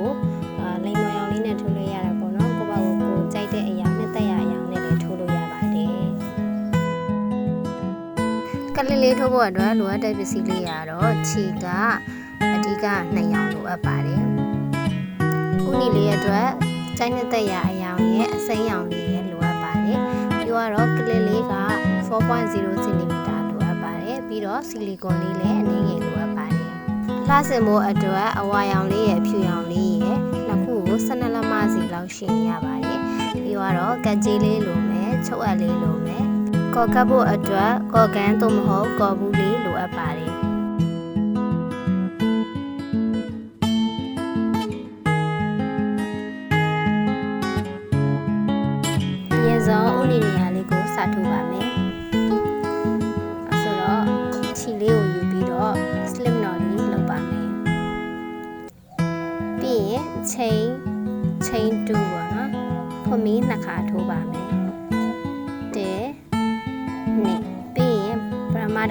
နှစ်ကလေးလေးကိုအာလိမ်မောင်ရောင်လေးနဲ့ထိုးလို့ရတာပေါ့နော်ကိုပေါ့ကိုကိုကြိုက်တဲ့အရာနဲ့တက်ရအရာနဲ့လည်းထိုးလို့ရပါတယ်ကလေးလေးထိုးဖို့အတွက်လိုအပ်တဲ့ပစ္စည်းလေးရတော့ခြေကအဓိက2ရောင်လိုအပ်ပါတယ်ခုနီလေးအတွက်ကြိုက်နဲ့တက်ရအရာရဲ့အစိမ်းရောင်လေးရဲ့လိုအပ်ပါတယ်ပြီးတော့ကလေးလေးက4.0 cm လိုအပ်ပါတယ်ပြီးတော့ဆီလီကွန်လေးလည်းအနည်းငယ်လိုအပ်ပါတယ် လှဆင်ဖို့အတွက်အဝါရောင်လေးရဲ့အဖြူရောင်လေးရဲ့နှစ်ခုကို12လက်မစီလောက်ရှင်ရပါတယ်ပြီးတော့ကက်ကြီးလေးလိုမယ်ချုပ်အပ်လေးလိုမယ်ကော်ကပ်ဖို့အတွက်ကော်ကန်သို့မဟုတ်ကော်ဘူးလေးလိုအပ်ပါတယ်ရေစုံဥနီနေရာလေးကိုစထုတ်ပါမယ်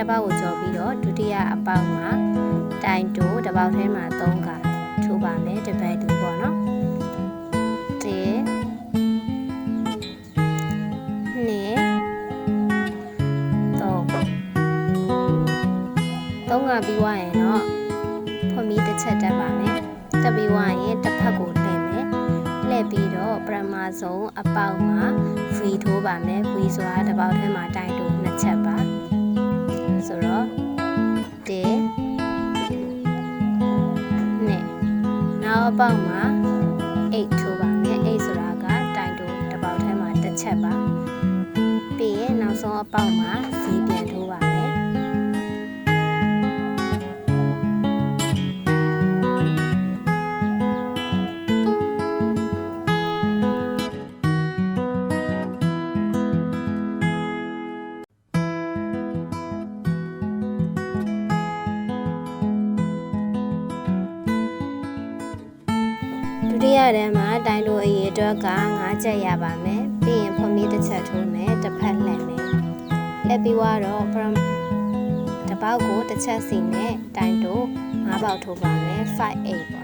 ပရမတစ်ပေါက်ကိုကြော်ပြီးတော့ဒုတိယအပေါက်မှာတိုင်တိုးတစ်ပေါက်ထဲမှာ3ခါထိုးပါမယ်တစ်ပတ်တူပေါ့နော်တဲနှစ်သုံးသုံးကပြီးွားရင်တော့ဖွမီတစ်ချက်တက်ပါမယ်တက်ပြီးွားရင်တစ်ဖက်ကိုလှည့်မယ်လှည့်ပြီးတော့ပရမဆုံးအပေါက်မှာ V ထိုးပါမယ် V ဆိုတာတစ်ပေါက်ထဲမှာတိုင်တူ အပေါက်မှာ8ထိုးပါမယ်8ဆိုတာကတိုင်တူတစ်ပေါက်ထဲမှာတစ်ချက်ပါပြီးရင်နောက်ဆုံးအပေါက်မှာ ဒုတိယတန်းမှာတိုင်လိုအရေးအတွက်က9ချက်ရပါမယ်ပြီးရင်ဖွန်မီတစ်ချက်ထိုးမယ်တစ်ဖက်လှည့်မယ်လှည့်ပြီးတော့ပရမ်တစ်ပေါက်ကိုတစ်ချက်စီနဲ့တိုင်တို9ပေါက်ထိုးပါမယ်5 8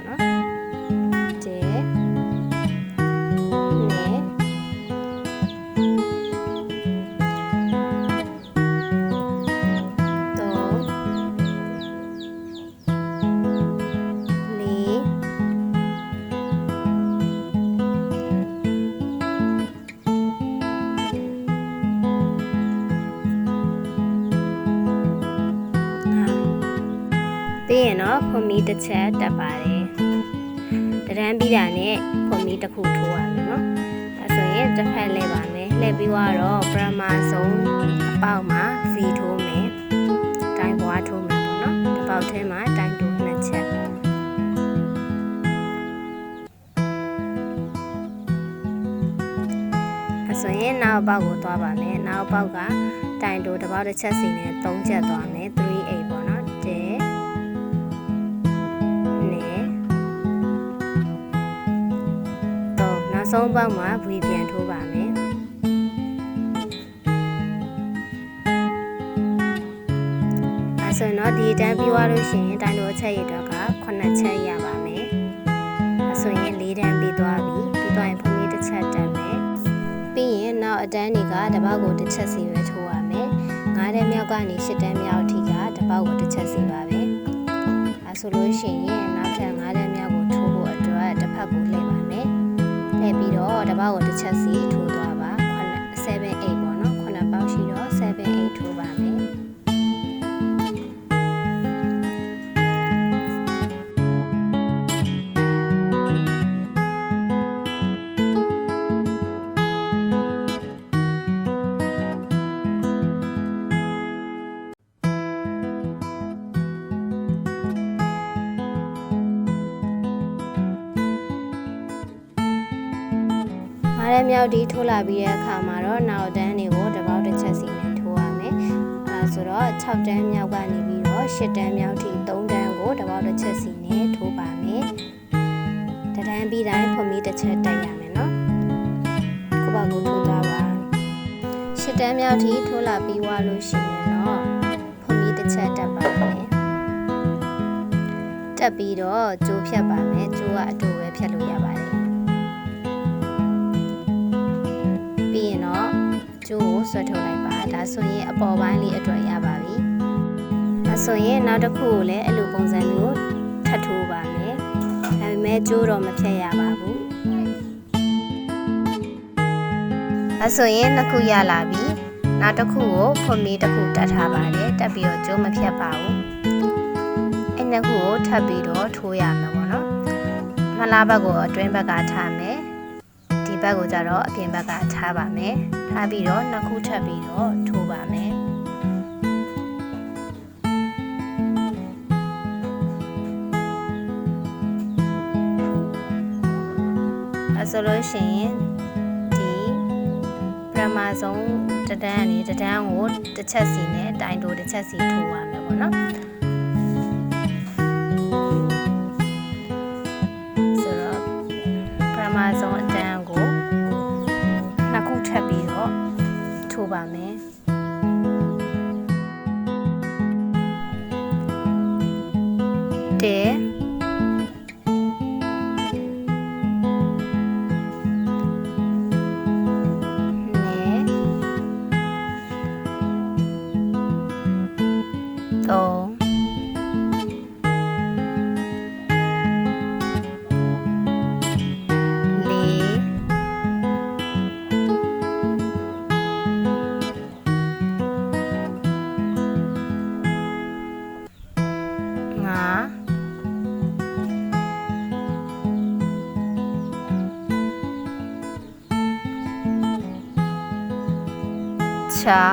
တော့ဖွန်မီတစ်ချက်တက်ပါတယ်တရမ်းပြီးတာနဲ့ဖွန်မီတစ်ခုထိုးရမယ်နော်အဲဆိုရင်တစ်ဖက်လဲပါမယ်လှည့်ပြီးတော့ပရမဆုံးအပေါက်မှာ V ထိုးမယ်တိုင်းဘွားထိုးမယ်ပေါ့နော်တစ်ပေါက်ထဲမှာတိုင်းတိုးနှစ်ချက်အဲဆိုရင်နောက်အပေါက်ကိုသွားပါမယ်နောက်အပေါက်ကတိုင်တိုးတစ်ပေါက်တစ်ချက်စီနဲ့၃ချက်သွားမယ် ဆုံးပေါက်မှာ V ပြန်ထိုးပါမယ်အဲဆိုရင်တော့ဒီတန်းပြီးသွားလို့ရှိရင်တိုင်တိုးအချက်ရတော့က9ချက်ရပါမယ်အဲဆိုရင်၄တန်းပြီးသွားပြီပြီးသွားရင်ဖုန်းလေးတစ်ချက်တက်မယ်ပြီးရင်နောက်အတန်းတွေကတစ်ပေါက်ကိုတစ်ချက်စီပဲထိုးရမယ်9တန်းမြောက်ကနေ10တန်းမြောက်အထိကတစ်ပေါက်ကိုတစ်ချက်စီပါပဲအဲဆိုလို့ရှိရင်နောက်ထပ်9တန်းမြောက်ကိုထိုးဖို့အတွက်တစ်ဖက်ကိုလှည့်ပါ မယ်လှည့်ပြီးတော့တစ်ပေါက်ကိုတစ်ချက်စီထိုးသွားပါ9 7 8ပေါ့နော်9ပေါက်ရှိတော့7 8ထိုးပါမယ် ငါးရက်မြောက်ဒီထိုးလာပြီးတဲ့အခါမှာတော့နောက်တန်းတွေကိုတစ်ပေါက်တစ်ချက်စီနဲ့ထိုးရမယ်။အဲဆိုတော့6တန်းမြောက်ကနေပြီးတော့10တန်းမြောက်ထိ3တန်းကိုတစ်ပေါက်တစ်ချက်စီနဲ့ထိုးပါမယ်။တတန်းပြီးတိုင်းဖွန်မီတစ်ချက်တက်ရမယ်နော်။ကိုပါကိုထိုးသွားပါ။10တန်းမြောက်ထိထိုးလာပြီးွားလို့ရှိရင်တော့ဖွန်မီတစ်ချက်တက်ပါမယ်။တက်ပ်ပြီးတော့ကျိုးဖြတ်ပါမယ်ကျိုးကအတူပဲဖြတ်လို့ရပါတယ် ဆွဲထုတ်လိုက်ပါဒါဆိုရင်အပေါ်ပိုင်းလေးအတွက်ရပါပြီဒါဆိုရင်နောက်တစ်ခုကိုလည်းအဲ့လိုပုံစံမျိုးထပ်ထိုးပါမယ်ဒါပေမဲ့ကျိုးတော့မဖြတ်ရပါဘူးဒါဆိုရင်နှစ်ခုရလာပြီနောက်တစ်ခုကိုဖွန်မီတစ်ခုတက်ထားပါတယ်တက်ပြီးတော့ကျိုးမဖြတ်ပါဘူးအဲ့နှစ်ခုကိုထပ်ပြီးတော့ထိုးရမယ်ပေါ့နော်မလားဘက်ကိုအတွင်းဘက်ကထားမယ်ဒီဘက်ကိုကြတော့အပြင်ဘက်ကထားပါမယ် ထားပြီးတော့နှစ်ခုထပ်ပြီးတော့ထိုးပါမယ်အဲဆိုလို့ရှိရင်ဒီပရမဆုံးတဒန်းကနေတဒန်းကိုတစ်ချက်စီနဲ့တိုင်တိုးတစ်ချက်စီထိုးပါမယ်ပေါ့နော် ချာ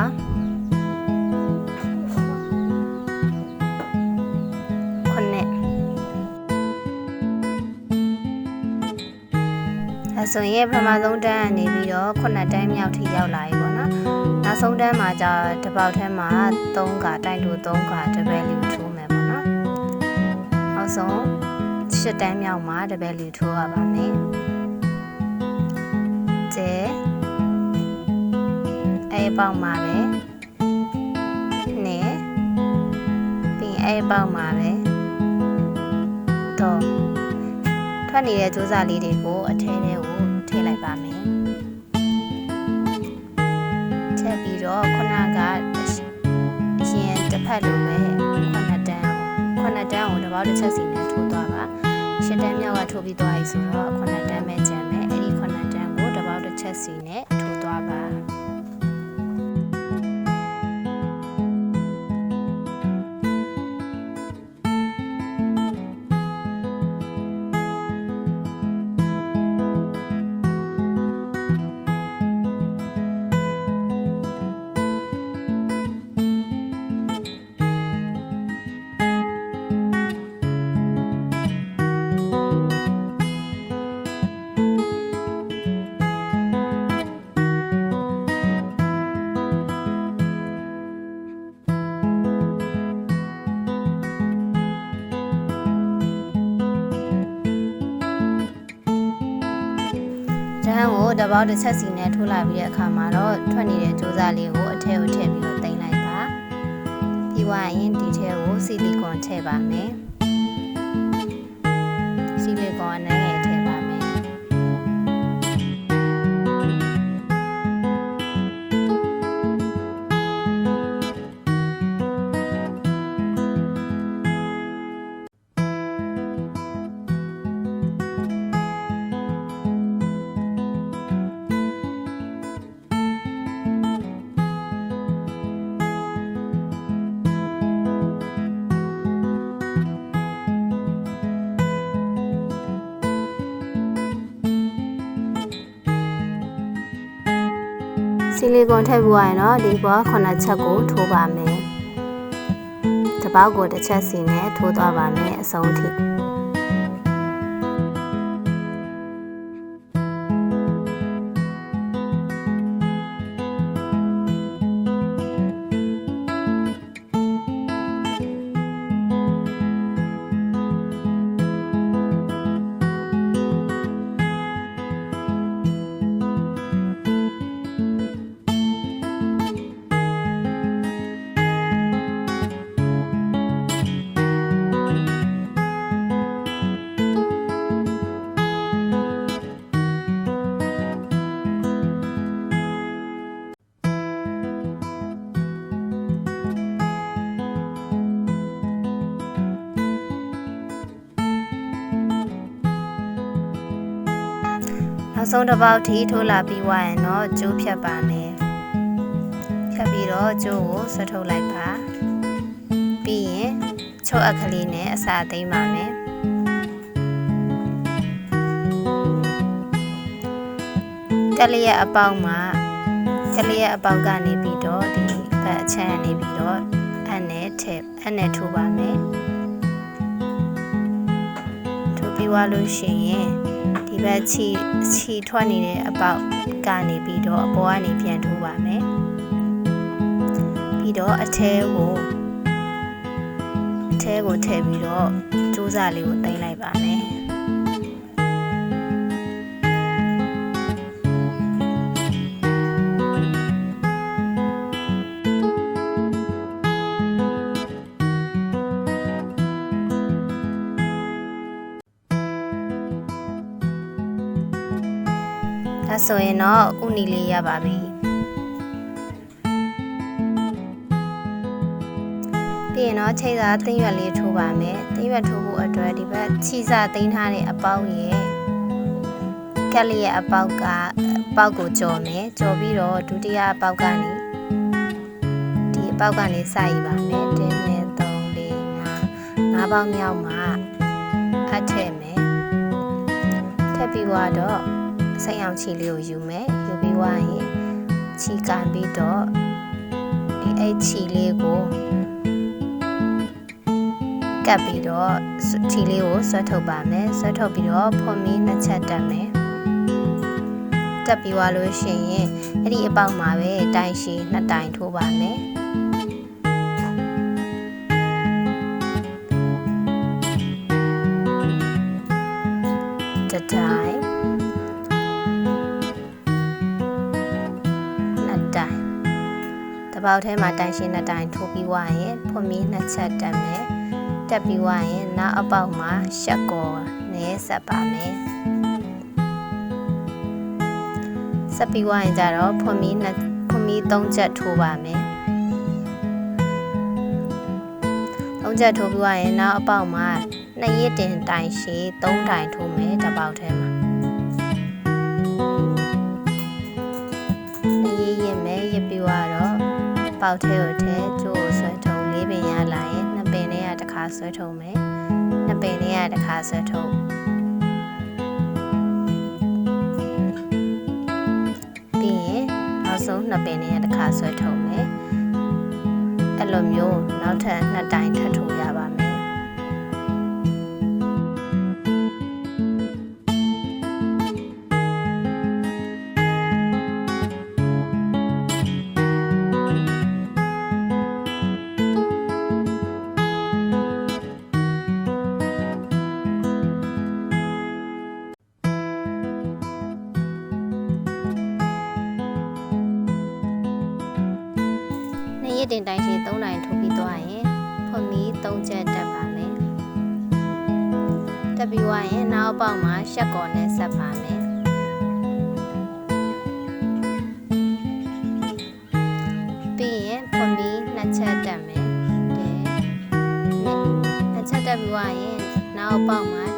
ခုနှစ်အဲဆိုရင်ပထမဆုံးတန်းကနေပြီးတော့ခုနှစ်တန်းမြောက်ထိရောက်လာပြီပေါ့နော်နောက်ဆုံးတန်းမှာじゃတစ်ပေါက်ထဲမှာ3ကတိုင်တူ3ကတပည့်လူထိုးမယ်ပေါ့နော်နောက်ဆုံး7တန်းမြောက်မှာတပည့်လူထိုးရပါမယ်ကျဲ အဲပေါက်မှာပဲနဲ့ပြီးရင်အဲပေါက်မှာပဲတော့ထွက်နေတဲ့ကြိုးစားလေးတွေကိုအထဲထဲကိုထည့်လိုက်ပါမယ်ထည့်ပြီးတော့ခုနကအရင်တစ်ဖက်လိုပဲခုနှစ်တန်းခုနှစ်တန်းကိုတစ်ပေါက်တစ်ချက်စီနဲ့ထိုးသွားပါရှစ်တန်းမြောက်ကထိုးပြီးသွားပြီဆိုတော့ခုနှစ်တန်းပဲကျန်မယ်အဲ့ဒီခုနှစ်တန်းကိုတစ်ပေါက်တစ်ချက်စီနဲ့ထိုးသွားပါ ပေါက်တစ်ချက်စီနဲ့ထိုးလာပြီးတဲ့အခါမှာတော့ထွက်နေတဲ့ကြိုးစားလေးကိုအထက်ကိုထည့်ပြီးတော့တင်လိုက်ပါပြီးွားရင်ဒီထဲကိုဆီလီကွန်ထည့်ပါမယ်ဆီလီကွန်နဲ့ ဆီလီကွန်ထည့်ပြီးွားရင်တော့ဒီဘောခုနှစ်ချက်ကိုထိုးပါမယ်တပေါက်ကိုတစ်ချက်စီနဲ့ထိုးသွားပါမယ်အဆုံးထိ နောက်ဆုံးတစ်ပေါက်ထိထိုးလာပြီးွားရင်တော့ကျိုးဖြတ်ပါမယ်ဖြတ်ပြီးတော့ကျိုးကိုဆွတ်ထုတ်လိုက်ပါပြီးရင်ချုပ်အခလေးနဲ့အစာသိမ်းပါမယ်ကလေးရဲ့အပေါက်မှာကလေးရဲ့အပေါက်ကနေပြီးတော့ဒီဘက်အချမ်းနေပြီးတော့အနဲ့ထည့်အနဲ့ထိုးပါမယ်ထိုးပြီးွားလို့ရှိရင်ဒီ ဘက်ချီချီထွက်နေတဲ့အပေါက်ကနေပြီးတော့အပေါ်ကနေပြန်ထိုးပါမယ်ပြီးတော့အထဲကိုအထဲကိုထည့်ပြီးတော့ကြိုးစားလေးကိုတင်လိုက်ပါမယ် ဆိုရင်တော့ဥနီလေးရပါပြီပြီးရင်တော့ချိတ်စာသိမ့်ရွက်လေးထိုးပါမယ်သိမ့်ရွက်ထိုးဖို့အတွက်ဒီဘက်ခြိစာသိမ်းထားတဲ့အပေါက်ရဲ့ကက်လေးရဲ့အပေါက်ကအပေါက်ကိုကြော်မယ်ကြော်ပြီးတော့ဒုတိယအပေါက်ကနေဒီအပေါက်ကနေစရပါမယ်1 2 3 4 5 5ပေါက်မြောက်မှာအထည့်မယ်ထည့်ပြီးတော့ စိတ်အောင်ချီလေးကိုယူမယ်ယူပြီးွားရင်ချီကန်ပြီးတော့ဒီအဲ့ချီလေးကိုကပ်ပြီးတော့ချီလေးကိုဆွဲထုတ်ပါမယ်ဆွဲထုတ်ပြီးတော့ဖွန်မီနှစ်ချက်တက်မယ်တက်ပြီးွားလို့ရှိရင်အဲ့ဒီအပေါက်မှာပဲတိုင်ရှည်နှစ်တိုင်ထိုးပါမယ်တတိုင် ပေါက်ထဲမှာတိုင်ရှင်းတဲ့တိုင်ထိုးပြီးွားရင်ဖွန်မီနှစ်ချက်တက်မယ်တက်ပြီးွားရင်နောက်အပေါက်မှာရှက်ကောနဲ့ဆက်ပါမယ်ဆက်ပြီးွားရင်ကြတော့ဖွန်မီနှစ်ဖွန်မီသုံးချက်ထိုးပါမယ်သုံးချက်ထိုးပြီးွားရင်နောက်အပေါက်မှာနှစ်ရစ်တင်တိုင်ရှည်သုံးတိုင်ထိုးမယ်တစ်ပေါက်ထဲမှာနှစ်ရစ်ရစ်မယ်ရစ်ပြီးွားတော့ ပေါက်ထဲကိုထဲကျိုးကိုဆွဲထုံလေးပင်ရလာရင်နှစ်ပင်နဲ့ရတစ်ခါဆွဲထုံမယ်နှစ်ပင်နဲ့ရတစ်ခါဆွဲထုံပြီးရင်နောက်ဆုံးနှစ်ပင်နဲ့ရတစ်ခါဆွဲထုံမယ်အဲ့လိုမျိုးနောက်ထပ်နှစ်တိုင်းထပ်ထုံရပါ မယ်နှစ်ရက်တင်တိုင်းရှည်3နိုင်ထုတ်ပြီးသွားရင်ဖွန်မီ3ချက်တက်ပါမယ်တက်ပြီးွားရင်နောက်ပေါက်မှာရှက်ကော်နဲ့ဆက်ပါမယ်ပြီးရင်ဖွန်မီ2ချက်တက်မယ်တဲ့2ချက်တက်ပြီးွားရင်နောက်ပေါက်မှာ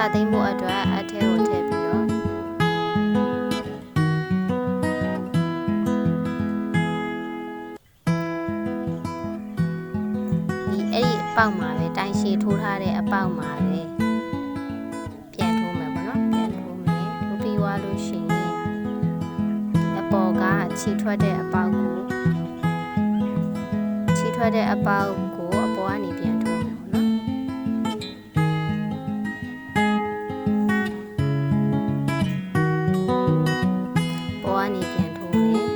စသိမ်းဖို့အတွက်အထဲကိုထည့်ပြီးတော့ဒီအဲ့ဒီအပေါက်မှာပဲတိုင်ရှည်ထိုးထားတဲ့အပေါက်မှာပဲပြန်ထိုးမယ်ပေါ့နော်ပြန်ထိုးမယ်ထိုးပြီးွားလို့ရှိရင်အပေါ်ကခြိထွက်တဲ့အပေါက်ကိုခြိထွက်တဲ့အပေါက် ပေါ်ကနေ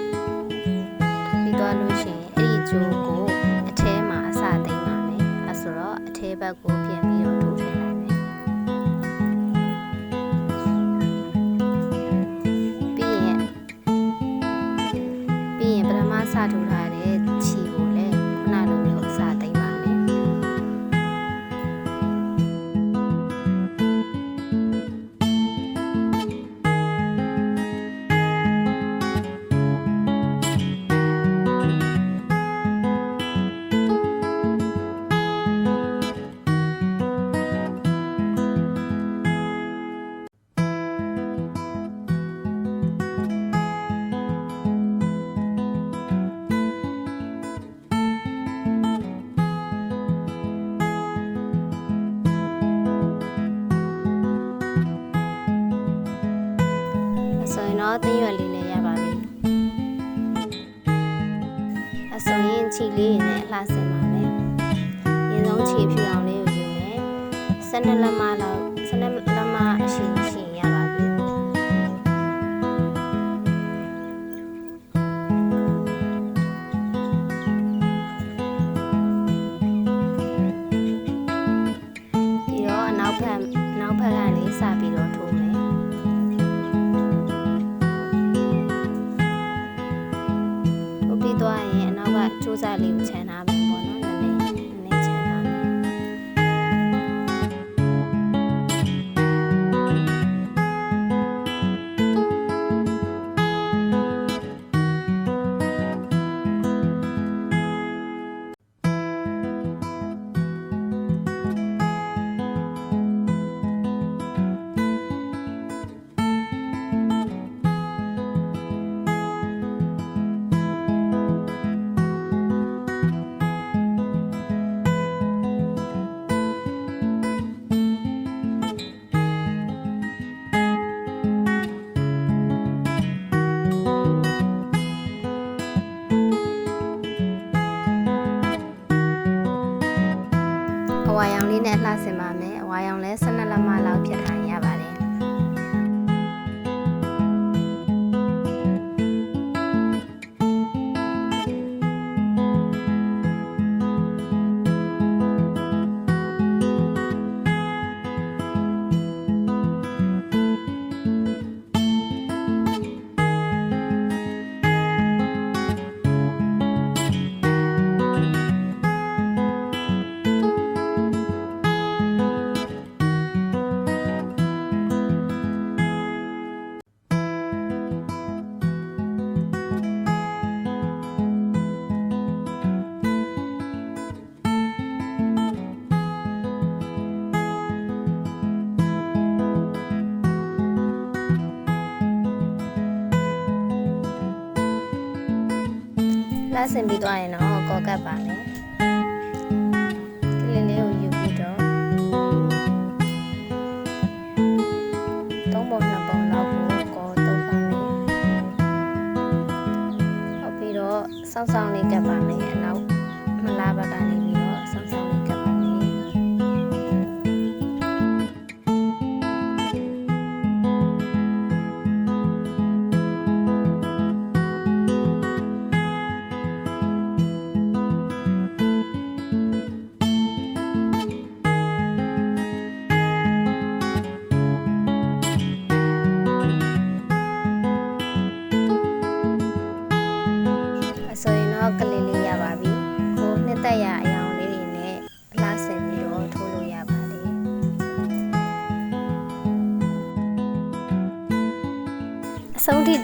နဲ့လှဆင်ပါ 拉身 sên bị 钙板嘞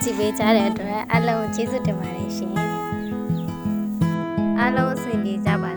ကြည့်ပေးကြတဲ့အတွက်အားလုံးကျေးဇူးတင်ပါတယ်ရှင်။အားလုံးအဆင်ပြေကြပါ